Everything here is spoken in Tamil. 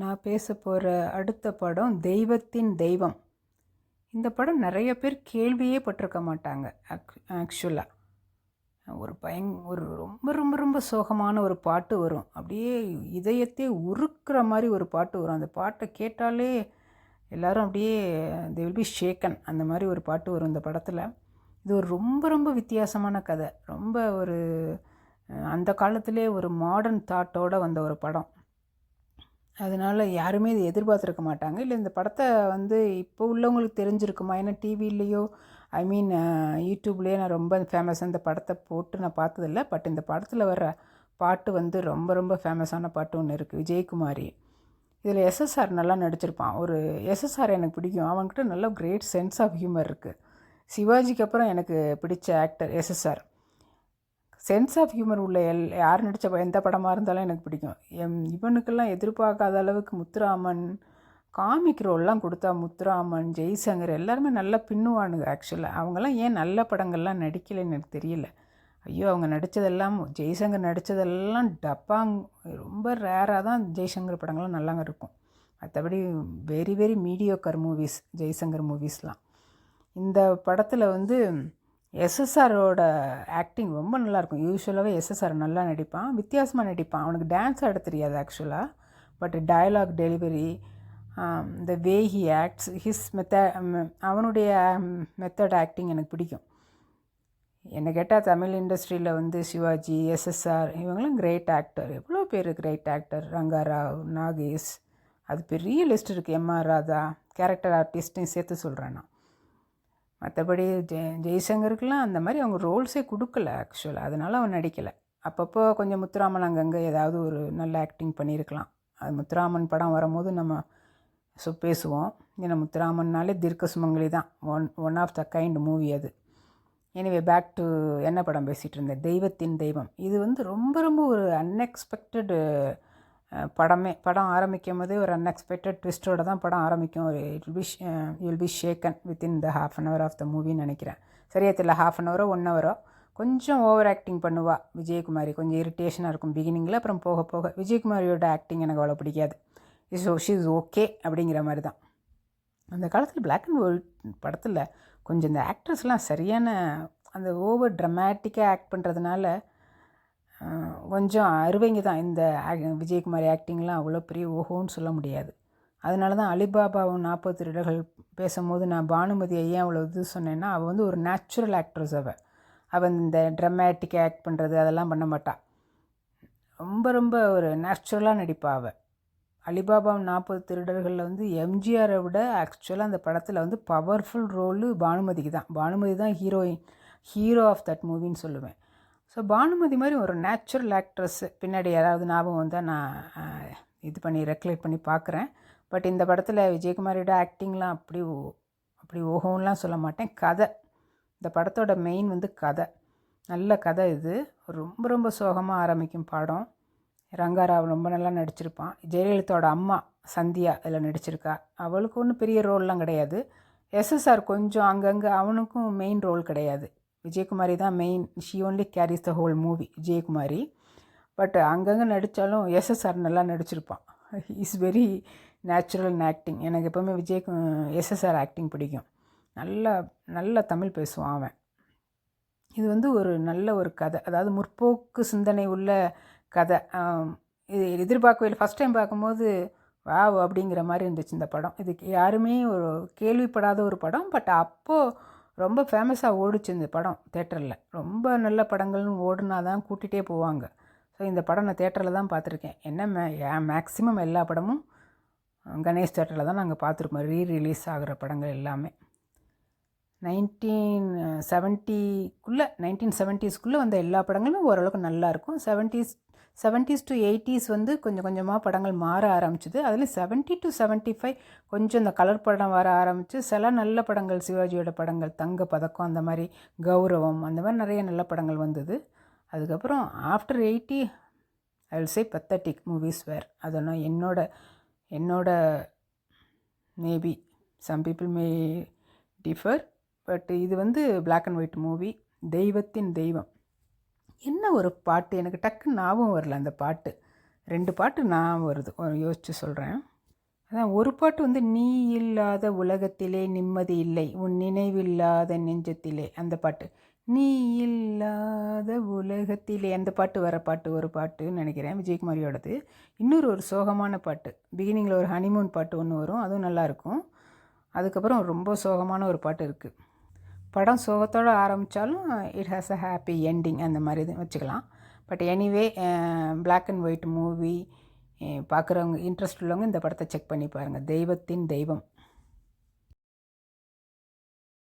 நான் பேச போகிற அடுத்த படம் தெய்வத்தின் தெய்வம். இந்த படம் நிறைய பேர் கேள்வியே பட்டிருக்க மாட்டாங்க ஆக்சுவலாக ஒரு பயங் ஒரு ரொம்ப ரொம்ப ரொம்ப சோகமான ஒரு பாட்டு வரும். அப்படியே இதயத்தை உருக்கிற மாதிரி ஒரு பாட்டு வரும். அந்த பாட்டை கேட்டாலே எல்லோரும் அப்படியே தே வில் பி ஷேக்கன் அந்த மாதிரி ஒரு பாட்டு வரும் இந்த படத்தில். இது ஒரு ரொம்ப ரொம்ப வித்தியாசமான கதை. ரொம்ப ஒரு அந்த காலத்திலே ஒரு மாடர்ன் தாட்டோட வந்த ஒரு படம். அதனால் யாருமே இதை எதிர்பார்த்துருக்க மாட்டாங்க. இல்லை இந்த படத்தை வந்து இப்போ உள்ளவங்களுக்கு தெரிஞ்சிருக்குமா? ஏன்னா டிவிலேயோ ஐ மீன் யூடியூப்லேயே நான் ரொம்ப ஃபேமஸ் இந்த படத்தை போட்டு நான் பார்த்ததில்ல. பட் இந்த படத்தில் வர்ற பாட்டு வந்து ரொம்ப ரொம்ப ஃபேமஸான பாட்டு ஒன்று இருக்குது விஜயகுமாரி. இதில் எஸ்எஸ்ஆர் நல்லா நடிச்சிருப்பான். ஒரு எஸ்எஸ்ஆர் எனக்கு பிடிக்கும். அவன்கிட்ட நல்ல கிரேட் சென்ஸ் ஆஃப் ஹியூமர் இருக்குது சிவாஜிக்கு அப்புறம் எனக்கு பிடிச்ச actor SSR sense of humour உள்ள எல் யார் நடித்த எந்த படமாக இருந்தாலும் எனக்கு பிடிக்கும். எம் இவனுக்கெல்லாம் எதிர்பார்க்காத அளவுக்கு முத்துராமன் காமிக் ரோல்லாம் கொடுத்தா முத்துராமன் ஜெய்சங்கர் எல்லாருமே நல்லா பின்னுவானுங்க ஆக்சுவலாக அவங்கெல்லாம் ஏன் நல்ல படங்கள்லாம் நடிக்கலைன்னு எனக்கு தெரியல. ஐயோ அவங்க நடித்ததெல்லாம் ஜெய்சங்கர் நடித்ததெல்லாம் டப்பாங் ரொம்ப ரேராக தான் ஜெய்சங்கர் படங்கள்லாம் நல்லாங்க இருக்கும். மற்றபடி very very mediocre movies Jaishankar மூவிஸ்லாம் இந்த படத்தில் வந்து எஸ்எஸ்ஆரோட ஆக்டிங் ரொம்ப நல்லாயிருக்கும். யூஸ்வலாகவே எஸ்எஸ்ஆர் நல்லா நடிப்பான். வித்தியாசமாக நடிப்பான். அவனுக்கு டான்ஸ் ஆட தெரியாது ஆக்சுவலாக பட் டயலாக் டெலிவரி இந்த வே ஹி ஆக்ட்ஸ் ஹிஸ் மெத்த அவனுடைய மெத்தட் ஆக்டிங் எனக்கு பிடிக்கும். என்னை கேட்டால் தமிழ் இண்டஸ்ட்ரியில் வந்து சிவாஜி எஸ்எஸ்ஆர் இவங்களாம் கிரேட் ஆக்டர் எவ்வளோ பேர் கிரேட் ஆக்டர் ரங்காராவ் நாகேஷ். அது பெரிய லிஸ்ட் இருக்குது எம்ஆர் ராதா கேரக்டர் ஆர்டிஸ்ட்டையும் சேர்த்து சொல்கிறேன் நான். மற்றபடி ஜெய் ஜெய்சங்கருக்கெலாம் அந்த மாதிரி அவங்க ரோல்ஸே கொடுக்கல ஆக்சுவலாக அதனால் அவன் நடிக்கலை. அப்பப்போ கொஞ்சம் முத்துராமன் அங்கங்கே ஏதாவது ஒரு நல்ல ஆக்டிங் பண்ணியிருக்கலாம் அது முத்துராமன் படம் வரும்போது நம்ம ஸோ பேசுவோம். ஏன்னா முத்துராமன்னாலே தீர்க்க சுமங்கலி தான். One one of the kind movie அது. எனிவே பேக் டு என்ன படம் பேசிகிட்டு இருந்தேன்? தெய்வத்தின் தெய்வம். இது வந்து ரொம்ப ரொம்ப ஒரு அன்எக்ஸ்பெக்டடு படமே படம் ஆரம்பிக்கும் போது ஒரு அன்எக்ஸ்பெக்டட் ட்விஸ்ட்டோடு தான் படம் ஆரம்பிக்கும். ஒரு it be you'll be shaken within the half an hour of the மூவின்னு நினைக்கிறேன். சரியா தெரியல ஹாஃப் அன் ஹவரோ ஒன் ஹவரோ கொஞ்சம் ஓவர் ஆக்டிங் பண்ணுவா விஜயகுமாரி. கொஞ்சம் இரிட்டேஷனாக இருக்கும் பிகினிங்கில் அப்புறம் போக போக. விஜயகுமாரியோட ஆக்டிங் எனக்கு அவ்வளோ பிடிக்காது. இஸ் ஷி இஸ் ஓகே அப்படிங்கிற மாதிரி தான். அந்த காலத்தில் பிளாக் அண்ட் ஒயிட் படத்தில் கொஞ்சம் இந்த ஆக்ட்ரஸ்லாம் சரியான அந்த ஓவர் ட்ரமேட்டிக்காக ஆக்ட் பண்ணுறதுனால கொஞ்சம் அருவைங்க தான். இந்த விஜயகுமார் விஜயகுமாரி ஆக்டிங்லாம் அவ்வளோ பெரிய ஓஹோன்னு சொல்ல முடியாது. அதனால தான் அலிபாபாவும் நாற்பது திருடர்கள் பேசும்போது நான் பானுமதியை ஏன் அவ்வளோ இது சொன்னேன்னா அவள் வந்து ஒரு நேச்சுரல் ஆக்ட்ரஸ் அவள் அவள் இந்த ட்ரமேட்டிக்காக ஆக்ட் பண்ணுறது அதெல்லாம் பண்ண மாட்டாள் ரொம்ப ரொம்ப ஒரு நேச்சுரலாக நடிப்பா அவள் அலிபாபா நாற்பது திருடர்களில் வந்து எம்ஜிஆரை விட ஆக்சுவலாக அந்த படத்தில் வந்து பவர்ஃபுல் ரோலு பானுமதிக்கு தான். பானுமதி தான் ஹீரோயின் ஹீரோ ஆஃப் தட் மூவின்னு சொல்லுவேன். ஸோ பானுமதி மாதிரி ஒரு நேச்சுரல் ஆக்ட்ரஸ்ஸு பின்னாடி யாராவது ஞாபகம் வந்தால் நான் இது பண்ணி ரெக்லேட் பண்ணி பார்க்குறேன் பட் இந்த படத்தில் விஜயகுமாரியோட ஆக்டிங்லாம் அப்படி ஓ- அப்படி ஓஹோன்லாம் சொல்ல மாட்டேன். கதை. இந்த படத்தோட மெயின் வந்து கதை. நல்ல கதை இது. ரொம்ப ரொம்ப சோகமாக ஆரம்பிக்கும் படம். ரங்காராவ் ரொம்ப நல்லா நடிச்சிருப்பான். ஜெயலலிதாவோட அம்மா சந்தியா இதில் நடிச்சிருக்கா. அவளுக்கு ஒன்றும் பெரிய ரோல்லாம் கிடையாது. எஸ்எஸ்ஆர் கொஞ்சம் அங்கங்கே அவனுக்கும் மெயின் ரோல் கிடையாது. விஜயகுமாரி தான் main she only carries the whole movie Vijayakumari. But அங்கங்கே நடித்தாலும் எஸ்எஸ்ஆர் நல்லா நடிச்சிருப்பான். இஸ் வெரி நேச்சுரல் ஆக்டிங் எனக்கு எப்போவுமே விஜய் எஸ்எஸ்ஆர் ஆக்டிங் பிடிக்கும். நல்ல நல்ல தமிழ் பேசுவான் அவன். இது வந்து ஒரு நல்ல ஒரு கதை. அதாவது முற்போக்கு சிந்தனை உள்ள கதை. இது எதிர்பார்க்கவே ஃபஸ்ட் டைம் பார்க்கும்போது வாவ் அப்படிங்கிற மாதிரி இருந்துச்சு இந்த படம். இதுக்கு யாருமே ஒரு கேள்விப்படாத ஒரு படம். பட் அப்போது ரொம்ப ஃபேமஸாக ஓடிச்சு இந்த படம் தேட்டரில் ரொம்ப நல்ல படங்கள்னு ஓடுனா தான் கூட்டிகிட்டே போவாங்க. ஸோ இந்த படம் நான் தேட்டரில் தான் பார்த்துருக்கேன். என்ன மே மேக்ஸிமம் எல்லா படமும் கணேஷ் தேட்டரில் தான் நாங்கள் பார்த்துருக்கோம். ரீ ரிலீஸ் ஆகிற படங்கள் எல்லாமே. நைன்டீன் செவன்ட்டிக்குள்ளே நைன்டீன் செவன்ட்டீஸ்க்குள்ளே வந்த எல்லா படங்களும் ஓரளவுக்கு நல்லாயிருக்கும் செவன்ட்டீஸ் செவன்ட்டீஸ் டு எயிட்டிஸ் வந்து கொஞ்சம் கொஞ்சமாக படங்கள் மாற ஆரம்பிச்சிது. அதில் செவன்ட்டி டு செவன்ட்டி ஃபைவ் கொஞ்சம் இந்த கலர் படம் வர ஆரம்பித்து சில நல்ல படங்கள் சிவாஜியோட படங்கள் தங்க பதக்கம் அந்த மாதிரி கௌரவம் அந்த மாதிரி நிறைய நல்ல படங்கள் வந்தது. அதுக்கப்புறம் after eighty I will say pathetic movies where அதெல்லாம் என்னோட என்னோட maybe some people may differ but இது வந்து பிளாக் அண்ட் ஒயிட் மூவி தெய்வத்தின் தெய்வம். என்ன ஒரு பாட்டு? எனக்கு டக்குன்னு ஞாபகம் வரல அந்த பாட்டு. ரெண்டு பாட்டு நான் வருது யோசித்து சொல்கிறேன் அதான் ஒரு பாட்டு வந்து நீ இல்லாத உலகத்திலே நிம்மதி இல்லை உன் நினைவில்லாத நெஞ்சத்திலே அந்த பாட்டு. நீ இல்லாத உலகத்திலே அந்த பாட்டு வர பாட்டு ஒரு பாட்டுன்னு நினைக்கிறேன் விஜயகுமாரியோடது. இன்னொரு ஒரு சோகமான பாட்டு. பிகினிங்கில் ஒரு ஹனிமூன் பாட்டு ஒன்று வரும் அதுவும் நல்லாயிருக்கும் அதுக்கப்புறம் ரொம்ப சோகமான ஒரு பாட்டு இருக்குது படம் சோகத்தோடு ஆரம்பித்தாலும் it has a happy ending அந்த மாதிரி இது வச்சுக்கலாம். But anyway black and white movie பார்க்குறவங்க இன்ட்ரெஸ்ட் உள்ளவங்க இந்த படத்தை செக் பண்ணி பாருங்கள் தெய்வத்தின் தெய்வம்.